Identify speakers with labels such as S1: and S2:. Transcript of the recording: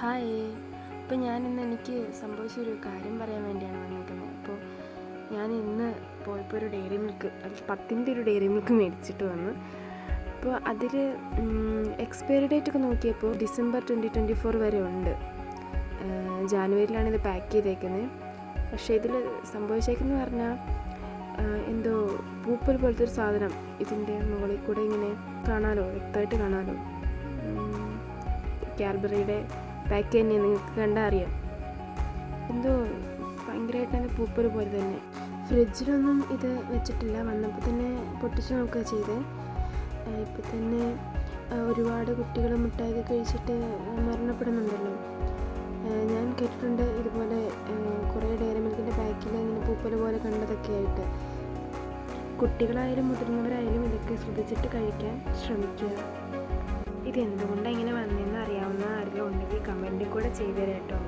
S1: Hi. അപ്പോൾ ഞാനിന്ന് എനിക്ക് സംഭവിച്ചൊരു കാര്യം പറയാൻ വേണ്ടിയാണ് വന്നിരിക്കുന്നത്. അപ്പോൾ ഞാൻ ഇന്ന് പോയപ്പോൾ ഒരു ഡെയറി മിൽക്ക് പത്തിന്റെ ഒരു ഡെയറി മിൽക്ക് മേടിച്ചിട്ട് വന്നു. അപ്പോൾ അതിൽ എക്സ്പയറി ഡേറ്റ് ഒക്കെ നോക്കിയപ്പോൾ ഡിസംബർ ട്വന്റി ട്വന്റി ഫോർ വരെ ഉണ്ട്. ജാനുവരിയിലാണ് ഇത് പാക്ക് ചെയ്തേക്കുന്നത് പക്ഷേ ഇതിൽ സംഭവിച്ചേക്കെന്ന് പറഞ്ഞാൽ എന്തോ പൂപ്പൽ പോലത്തെ ഒരു സാധനം ഇതിന്റെ മുകളിൽ കൂടെ ഇങ്ങനെ കാണാലോ വ്യക്തമായിട്ട് കാണാലോ. ക്യാഡ്ബറിയുടെ പാക്ക് തന്നെ നിങ്ങൾക്ക് കണ്ടാൽ അറിയാം. എന്തോ ഭയങ്കരമായിട്ട് അതിന്റെ പൂപ്പൽ പോലെ തന്നെ. ഫ്രിഡ്ജിലൊന്നും ഇത് വെച്ചിട്ടില്ല. വന്നപ്പോൾ തന്നെ പൊട്ടിച്ച് നോക്കുക ചെയ്ത്. ഇപ്പം തന്നെ ഒരുപാട് കുട്ടികൾ മുട്ടായി കഴിച്ചിട്ട് മരണപ്പെടുന്നുണ്ടല്ലോ. ഞാൻ കേട്ടിട്ടുണ്ട് ഇതുപോലെ കുറേ ഡയറി മിൽക്കിന്റെ പാക്കിൽ ഇങ്ങനെ പൂപ്പൽ പോലെ കണ്ടതൊക്കെ ആയിട്ട്. കുട്ടികളായാലും മുതിർന്നവരായാലും ഇതൊക്കെ ശ്രദ്ധിച്ചിട്ട് കഴിക്കാൻ ശ്രമിക്കുക. ഇത് എന്തുകൊണ്ടാണ് ഇങ്ങനെ വന്നതെന്ന് കമന്റിൽ കൂടെ ചെയ്തു തരാം കേട്ടോ.